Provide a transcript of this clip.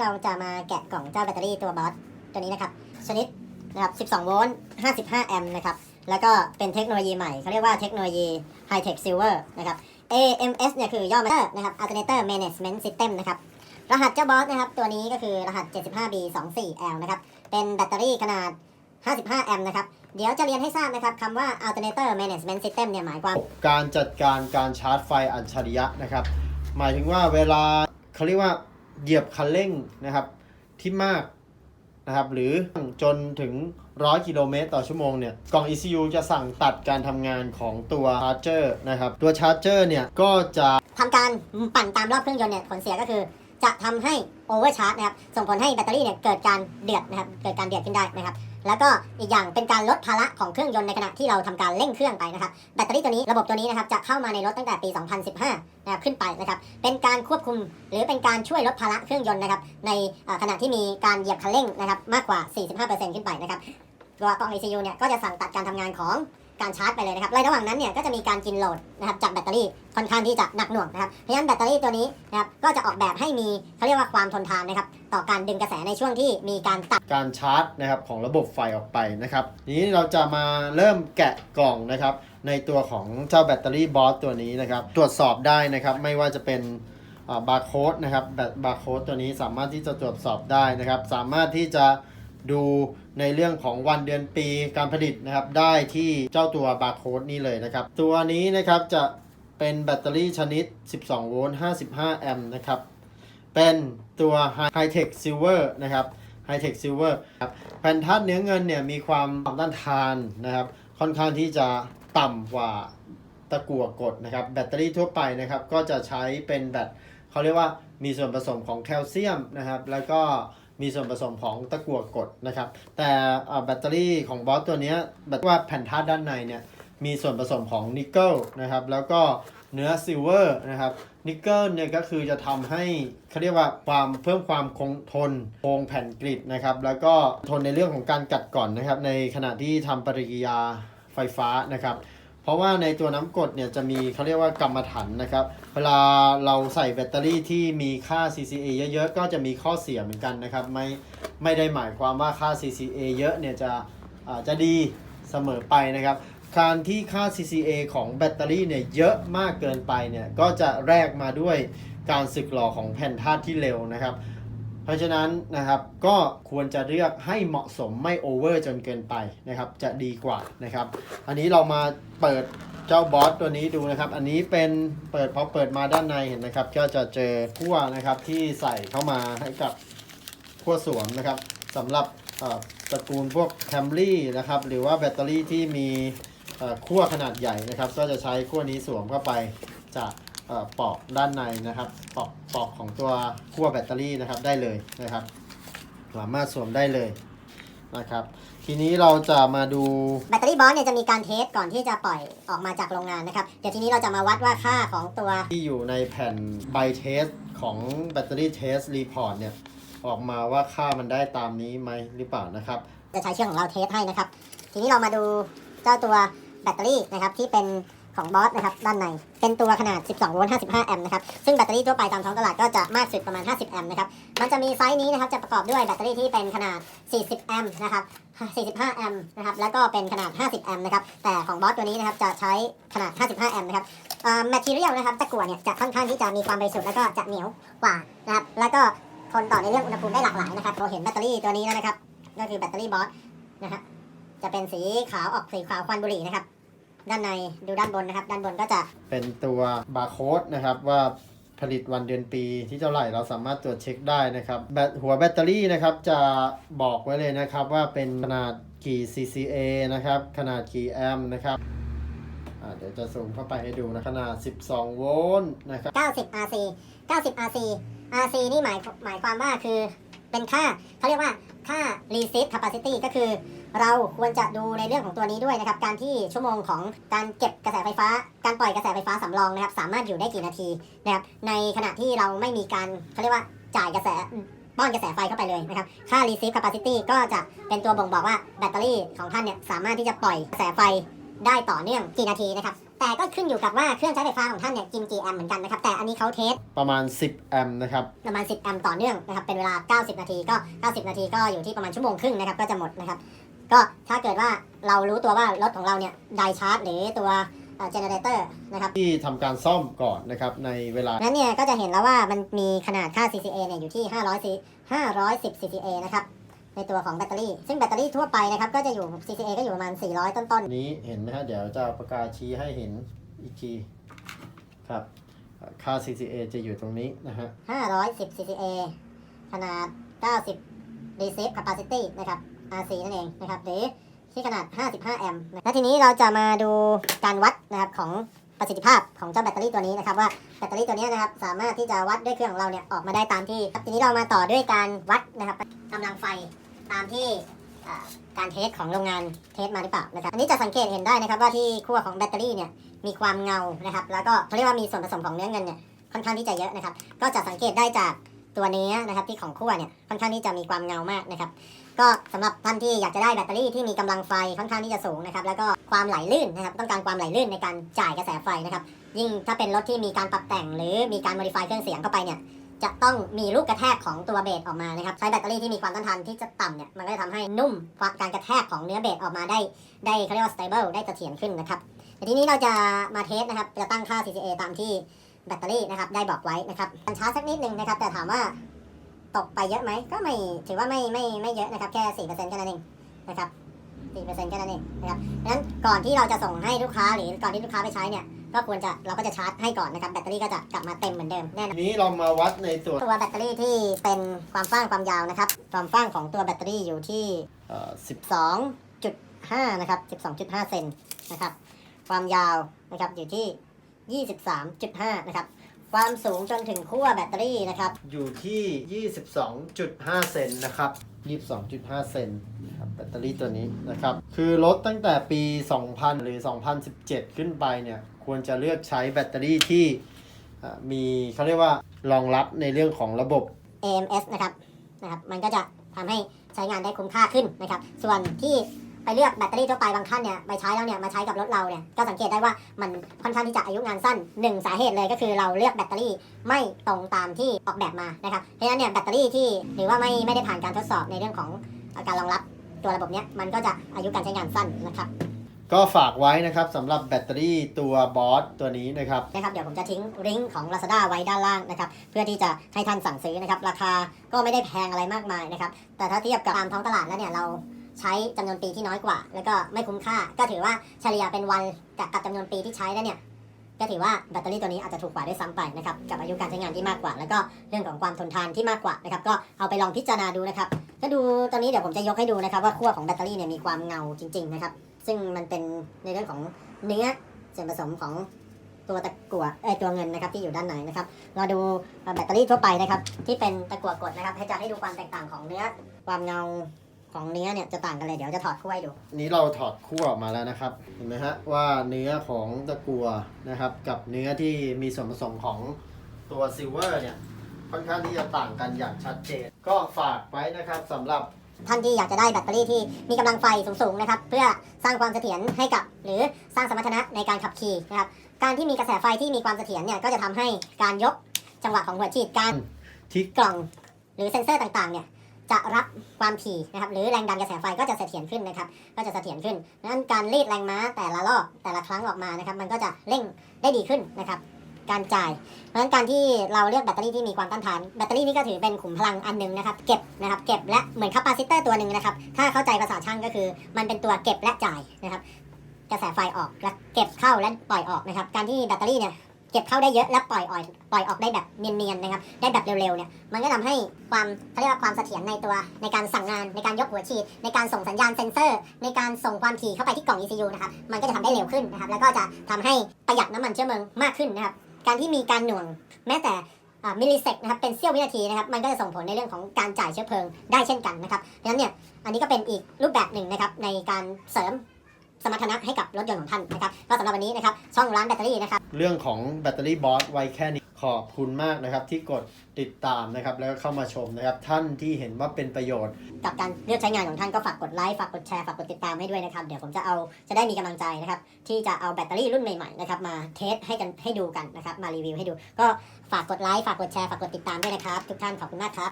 เราจะมาแกะกล่องเจ้าแบตเตอรี่ตัวบอสตัวนี้นะครับชนิดนะครับ 12 โวลต์ 55 แอมป์นะครับ แล้วก็เป็นเทคโนโลยีใหม่เขาเรียกว่าเทคโนโลยี High Tech Silver นะครับ AMS เนี่ยคือย่อมาจากนะครับ Alternator Management System นะครับ รหัสเจ้าบอสนะครับ ตัวนี้ก็คือรหัส 75B24L นะครับ เป็นแบตเตอรี่ขนาด 55 แอมป์นะครับ เดี๋ยวจะเรียนให้ทราบนะครับคำว่า Alternator Management System เนี่ยหมายความ การจัดการการชาร์จไฟอัจฉริยะนะครับ หมายถึงว่าเวลาเขาเรียกว่า เหยียบคันเร่งนะครับที่มากนะครับหรือจนถึง 100 กิโลเมตรต่อชั่วโมงเนี่ยกล่อง ECU จะสั่งตัดการทำงานของตัวชาร์จเจอร์นะครับตัวชาร์จเจอร์เนี่ยก็จะทำการปั่นตามรอบเครื่องยนต์เนี่ยผลเสียก็คือจะทำให้โอเวอร์ชาร์จนะครับส่งผลให้แบตเตอรี่เนี่ยเกิดการเดือดนะครับเกิดการเดือดขึ้นได้นะครับ แล้วก็อีกอย่างเป็นการลดภาระของเครื่องยนต์ในขณะที่เราทำการเร่งเครื่องไปนะครับแบตเตอรี่ตัวนี้ระบบตัวนี้นะครับจะเข้ามาในรถตั้งแต่ปี 2015นะครับขึ้นไปนะครับเป็นการควบคุมหรือเป็นการช่วยลดภาระเครื่องยนต์นะครับในขณะที่มีการเหยียบคันเร่งนะครับมากกว่า 45%ขึ้นไปนะครับตัวกล่อง ECU เนี่ยก็จะสั่งตัดการทำงานของ การชาร์จไปเลยนะครับในระหว่างนั้นเนี่ยก็จะมีการกินโหลดนะครับจากแบตเตอรี่ค่อนข้างที่จะหนักหน่วงนะครับเพราะฉะนั้นแบตเตอรี่ตัวนี้นะครับก็จะออกแบบให้มีเขาเรียกว่าความทนทานนะครับต่อการดึงกระแสในช่วงที่มีการตัดการชาร์จนะครับของระบบไฟออกไปนะครับนี้เราจะมาเริ่มแกะกล่องนะครับในตัวของเจ้าแบตเตอรี่บอสตัวนี้นะครับตรวจสอบได้นะครับไม่ว่าจะเป็นบาร์โค้ดนะครับแบตบาร์โค้ดตัวนี้สามารถที่จะตรวจสอบได้นะครับ สามารถที่จะ ดูในเรื่องของวันเดือนปีการผลิตนะครับ ได้ที่เจ้าตัวบาร์โค้ดนี้เลยนะครับ ตัวนี้นะครับจะเป็นแบตเตอรี่ชนิด 12 โวลต์ 55 แอมป์นะครับ เป็นตัว High Tech Silver นะครับ High Tech Silver ครับแผ่นธาตุเนื้อเงินเนี่ยมีความต้านทานนะครับ ค่อนข้างที่จะต่ำกว่าตะกั่วกดนะครับ แบตเตอรี่ทั่วไปนะครับ ก็จะใช้เป็นแบตเขาเรียกว่ามีส่วนผสมของแคลเซียมนะครับ แล้วก็ มีส่วนผสมของตะกั่วกดนะครับ แต่แบตเตอรี่ของบอสตัวนี้แบบว่าแผ่นธาตุด้านในเนี่ยมีส่วนผสมของนิกเกิลนะครับ แล้วก็เนื้อซิลเวอร์นะครับนิกเกิลเนี่ยก็คือจะทำให้เขาเรียกว่าความเพิ่มความคงทนโครงแผ่นกริดนะครับ แล้วก็ทนในเรื่องของการกัดก่อนนะครับ ในขณะที่ทำปฏิกิริยาไฟฟ้านะครับ เพราะว่าในตัวน้ำกรดเนี่ยจะมีเขาเรียกว่ากรรมฐานนะครับ เวลาเราใส่แบตเตอรี่ที่มีค่า CCA เยอะๆ ก็จะมีข้อเสียเหมือนกันนะครับ ไม่ไม่ได้หมายความว่าค่า CCA เยอะเนี่ยจะอ่าจะดีเสมอไปนะครับ การที่ค่า CCA ของแบตเตอรี่เนี่ยเยอะมากเกินไปเนี่ยก็จะแลกมาด้วยการสึกหรอของแผ่นธาตุที่เร็วนะครับ ราะฉะนั้นนะครับก็ควรจะเลือกให้เหมาะสมไม่โอเวอร์จนเกินไปนะครับจะดีกว่านะครับ อันนี้เรามาเปิดเจ้าบอสตัวนี้ดูนะครับ อันนี้เป็นเปิดพอเปิดมาด้านในเห็นนะครับ ก็จะเจอขั้วนะครับที่ใส่เข้ามาให้กับขั้วสวมนะครับสำหรับตระกูลพวกแคมรี่นะครับหรือว่าแบตเตอรี่ที่มีขั้วขนาดใหญ่นะครับ ก็จะใช้ขั้วนี้สวมเข้าไปจา ปลอกด้านในนะครับปลอกปลอกของตัวขั้วแบตเตอรี่นะครับได้เลยนะครับ สามารถสวมได้เลยนะครับ ทีนี้เราจะมาดูแบตเตอรี่บอสเนี่ยจะมีการเทสก่อนที่จะปล่อยออกมาจากโรงงานนะครับ เดี๋ยวทีนี้เราจะมาวัดว่าค่าของตัวที่อยู่ในแผ่นใบเทสของแบตเตอรี่เทสรีพอร์ตเนี่ยออกมาว่าค่ามันได้ตามนี้ไหมหรือเปล่านะครับ จะใช้เครื่องของเราเทสให้นะครับ ทีนี้เรามาดูเจ้าตัวแบตเตอรี่นะครับที่เป็น ของบอสนะครับด้านใน เป็นตัวขนาด 12 โวลต์ 55 แอมป์นะครับ ซึ่งแบตเตอรี่ทั่วไปตามท้องตลาดก็จะมากสุดประมาณ 50 แอมป์นะครับ มันจะมีไซส์นี้นะครับ จะประกอบด้วยแบตเตอรี่ที่เป็นขนาด 40 แอมป์นะครับ 45 แอมป์นะครับ แล้วก็เป็นขนาด 50 แอมป์นะครับ แต่ของบอสตัวนี้นะครับจะใช้ขนาด 55 แอมป์นะครับแมทเทียลนะครับตะกั่วเนี่ยจะค่อนข้างที่จะมีความบริสุทธิ์แล้วก็จะเหนียวกว่านะครับ แล้วก็ทนต่อในเรื่องอุณหภูมิได้หลากหลายนะครับเราเห็นแบตเตอรี่ตัวนี้แล้วนะครับ ก็คือแบตเตอรี่บอสนะฮะจะเป็นสีขาวออกสีขาวควันบุหรี่นะครับ ด้านในดูด้านบนนะครับ ด้านบนก็จะเป็นตัวบาร์โค้ดนะครับว่าผลิตวันเดือนปีที่เท่าไหร่เราสามารถตรวจเช็คได้นะครับแบตหัวแบตเตอรี่นะครับจะบอกไว้เลยนะครับว่าเป็นขนาดกี่ CCA นะครับขนาดกี่แอมป์นะครับอ่าเดี๋ยวจะซูมเข้าไปให้ดูนะขนาด 12 โวลต์นะครับ90 RC 90 RC RC นี่หมายหมายความว่าคือเป็นค่าเขาเรียกว่าค่า receive capacity ก็คือ เราควรจะดูในเรื่องของตัวนี้ด้วยนะครับ การที่ชั่วโมงของการเก็บกระแสไฟฟ้า การปล่อยกระแสไฟฟ้าสำรองนะครับ สามารถอยู่ได้กี่นาทีนะครับ ในขณะที่เราไม่มีการเขาเรียกว่าจ่ายกระแสป้อนกระแสไฟเข้าไปเลยนะครับ ค่า receive capacity ก็จะเป็นตัวบ่งบอกว่าแบตเตอรี่ของท่านเนี่ยสามารถที่จะปล่อยกระแสไฟได้ต่อเนื่องกี่นาทีนะครับ แต่ก็ขึ้นอยู่กับว่าเครื่องใช้ไฟฟ้าของท่านเนี่ยกินกี่แอมป์เหมือนกันนะครับ แต่อันนี้เขาเทสประมาณ 10 แอมป์นะครับ ประมาณ 10 แอมป์ต่อเนื่องนะครับ เป็นเวลา 90 นาทีก็ 90 นาทีก็อยู่ที่ประมาณชั่วโมงครึ่งนะครับ ก็จะหมดนะครับ ก็ถ้าเกิดว่าเรารู้ตัวว่ารถของเราเนี่ยไดชาร์จหรือตัวเจเนเรเตอร์นะครับที่ทำการซ่อมก่อนนะครับในเวลา นั้นเนี่ยก็จะเห็นแล้วว่ามันมีขนาดค่า CCA เนี่ยอยู่ที่ 500 C 510 CCA นะครับในตัวของแบตเตอรี่ ซึ่งแบตเตอรี่ทั่วไปนะครับก็จะอยู่ CCA ก็อยู่ประมาณ 400 ต้นนี้เห็นไหมฮะเดี๋ยวจะเอาปากกาชี้ให้เห็นอีกทีครับค่า CCA จะอยู่ตรงนี้นะฮะๆ510 CCA ขนาด 90 receive capacity นะครับ RC นั่นเองนะครับหรือที่ขนาด 55 แอมป์และทีนี้เราจะมาดูการวัดนะครับของประสิทธิภาพของเจ้าแบตเตอรี่ตัวนี้นะครับว่าแบตเตอรี่ตัวนี้นะครับสามารถที่จะวัดด้วยเครื่องของเราเนี่ยออกมาได้ตามที่ครับทีนี้เรามาต่อด้วยการวัดนะครับกำลังไฟตามที่การเทสของโรงงานเทสมาหรือเปล่านะครับอันนี้จะสังเกตเห็นได้นะครับว่าที่ขั้วของแบตเตอรี่เนี่ยมีความเงานะครับแล้วก็เขาเรียกว่ามีส่วนผสมของเนื้อเงินเนี่ยค่อนข้างที่จะเยอะนะครับก็จะสังเกตได้จาก ตัวเนื้อนะครับที่ของขั้วเนี่ยค่อนข้างที่จะมีความเงามากนะครับก็สำหรับท่านที่อยากจะได้แบตเตอรี่ที่มีกำลังไฟค่อนข้างที่จะสูงนะครับแล้วก็ความไหลลื่นนะครับต้องการความไหลลื่นในการจ่ายกระแสไฟนะครับยิ่งถ้าเป็นรถที่มีการปรับแต่ง หรือมีการ modify เครื่องเสียงเข้าไปเนี่ยจะต้องมีลูกกระแทกของตัวเบสออกมานะครับใช้แบตเตอรี่ที่มีความต้านทานที่จะต่ำเนี่ยมันก็จะทำให้นุ่มการกระแทกของเนื้อเบสออกมาได้ได้เขาเรียกว่า stable ได้เสถียรขึ้นนะครับทีนี้เราจะมาเทสนะครับจะตั้งค่า CCA ตามที่ แบตเตอรี่นะครับได้บอกไว้นะครับมันช้าสักนิดนึงนะครับแต่ถามว่าตกไปเยอะไหมก็ไม่ถือว่าไม่ไม่ไม่เยอะนะครับแค่สี่เปอร์เซ็นต์แค่นั้นเองนะครับสี่เปอร์เซ็นต์แค่นั้นเองนะครับดังนั้นก่อนที่เราจะส่งให้ลูกค้าหรือก่อนที่ลูกค้าไปใช้เนี่ยก็ควรจะเราก็จะชาร์จให้ก่อนนะครับแบตเตอรี่ก็จะกลับมาเต็มเหมือนเดิมแน่นอนทีนี้เรามาวัดในตัวตัวแบตเตอรี่ที่เป็นความฟ้างความยาวนะครับความฟ้างของตัวแบตเตอรี่อยู่ที่เอ่อ10 12.5นะครับ12.5เซนนะครับความยาวนะครับอยู่ที่ 23.5 นะครับ ความสูงจนถึงขั้วแบตเตอรี่นะครับ อยู่ที่ 22.5 เซนนะครับ 22.5 เซนนะครับแบตเตอรี่ตัวนี้นะครับ คือรถตั้งแต่ปี 2000 หรือ 2017 ขึ้นไปเนี่ย ควรจะเลือกใช้แบตเตอรี่ที่อ่ามีเขาเรียกว่ารองรับในเรื่องของระบบ AMS นะครับนะครับ มันก็จะทำให้ใช้งานได้คุ้มค่าขึ้นนะครับ ส่วนที่ ไปเลือกแบตเตอรี่ทั่วไปบางท่านเนี่ยไปใช้แล้วเนี่ยมาใช้กับรถเราเนี่ยก็สังเกตได้ว่ามันค่อนข้างที่จะอายุงานสั้นหนึ่งสาเหตุเลยก็คือเราเลือกแบตเตอรี่ไม่ตรงตามที่ออกแบบมานะครับเพราะฉะนั้นเนี่ยแบตเตอรี่ที่หรือว่าไม่ไม่ได้ผ่านการทดสอบในเรื่องของการรองรับตัวระบบเนี้ยมันก็จะอายุการใช้งานสั้นนะครับก็ฝากไว้นะครับสำหรับแบตเตอรี่ตัวบอสตัวนี้นะครับนะครับ เดี๋ยวผมจะทิ้งลิงก์ของ Lazada ไว้ด้านล่างนะครับ เพื่อที่จะให้ท่านสั่งซื้อนะครับ ราคาก็ไม่ได้แพงอะไรมากมายนะครับ แต่ถ้าเทียบกับตามท้องตลาดแล้วเนี่ยเรา ใช้จำนวนปีที่น้อยกว่า แล้วก็ไม่คุ้มค่า ก็ถือว่าเฉลี่ยเป็นวันกับกับจำนวนปีที่ใช้แล้วเนี่ยก็ถือว่าแบตเตอรี่ตัวนี้อาจจะถูกกว่าด้วยซ้ำไปนะครับกับอายุการใช้งานที่มากกว่า แล้วก็เรื่องของความทนทานที่มากกว่านะครับก็เอาไปลองพิจารณาดูนะครับก็ดูตอนนี้เดี๋ยวผมจะยกให้ดูนะครับว่าขั้วของแบตเตอรี่เนี่ยมีความเงาจริง ๆนะครับ ซึ่งมันเป็นในเรื่องของเนื้อส่วนผสมของตัวตะกั่วเอ้ยตัวเงินนะครับที่อยู่ด้านในนะครับเราดูแบตเตอรี่ทั่วไปนะครับที่เป็นตะกั่วกดนะครับให้จะให้ดูความแตกต่างของเนื้อความเงา ของเนื้อเนี่ยจะต่างกันเลยเดี๋ยวจะถอดขั้วให้ดู นี้เราถอดขั้วออกมาแล้วนะครับ เห็นไหมฮะว่าเนื้อของตะกัวนะครับ กับเนื้อที่มีส่วนผสมของตัวซิลเวอร์เนี่ยค่อนข้างที่จะต่างกันอย่างชัดเจน ก็ฝากไว้นะครับสำหรับท่านที่อยากจะได้แบตเตอรี่ที่มีกำลังไฟสูงๆนะครับเพื่อสร้างความเสถียรให้กับ หรือสร้างสมรรถนะในการขับขี่นะครับการที่มีกระแสไฟที่มีความเสถียรเนี่ยก็จะทำให้การยกจังหวะของหัวฉีดการที่กล่อง หรือเซ็นเซอร์ต่างๆเนี่ย จะรับความถี่นะครับหรือแรงดันกระแสไฟก็จะเสถียรขึ้นนะครับก็จะเสถียรขึ้นดังนั้นการรีดแรงม้าแต่ละรอบแต่ละครั้งออกมานะครับมันก็จะเร่งได้ดีขึ้นนะครับการจ่าย เพราะฉะนั้นการที่เราเลือกแบตเตอรี่ที่มีความต้านทาน แบตเตอรี่นี่ก็ถือเป็นขุมพลังอันหนึงนะครับ เก็บนะครับเก็บและเหมือนคาปาซิเตอร์ตัวหนึ่งนะครับ ถ้าเข้าใจภาษาช่างก็คือ มันเป็นตัวเก็บและจ่ายนะครับ กระแสไฟออกและเก็บเข้าและปล่อยออกนะครับ การที่แบตเตอรี่เนี่ย เก็บเข้าได้เยอะและปล่อยออกปล่อยออกได้แบบเนียนๆนะครับได้แบบเร็วๆเนี่ยมันก็ทำให้ความเขาเรียกว่าความเสถียรในตัวในการสั่งงานในการยกหัวฉีด ในการส่งสัญญาณเซ็นเซอร์ ในการส่งความถี่เข้าไปที่กล่อง ECU นะครับมันก็จะทำได้เร็วขึ้นนะครับแล้วก็จะทำให้ประหยัดน้ำมันเชื้อเพลิงมากขึ้นนะครับการที่มีการหน่วงแม้แต่มิลลิเซกนะครับเป็นเสี้ยววินาทีนะครับมันก็จะส่งผลในเรื่องของการจ่ายเชื้อเพลิงได้เช่นกันนะครับดังนั้นเนี่ยอันนี้ก็เป็นอีกรูปแบบหนึ่งนะครับในการเสริม สมรรถนะให้กับรถยนต์ของท่านนะครับก็สำหรับวันนี้นะครับช่องร้านแบตเตอรี่นะครับเรื่องของแบตเตอรี่บอสไว้แค่นี้ขอบคุณมากนะครับที่กดติดตามนะครับแล้วก็เข้ามาชมนะครับท่านที่เห็นว่าเป็นประโยชน์ กับการเลือกใช้งานของท่านก็ฝากกดไลค์ฝากกดแชร์ฝากกดติดตามให้ด้วยนะครับเดี๋ยวผมจะเอาจะได้มีกำลังใจนะครับที่จะเอาแบตเตอรี่รุ่นใหม่ๆนะครับมาเทสให้กันให้ดูกันนะครับมารีวิวให้ดู ก็ฝากกดไลค์ฝากกดแชร์ฝากกดติดตามด้วยนะครับ ทุกท่านขอบคุณมากครับ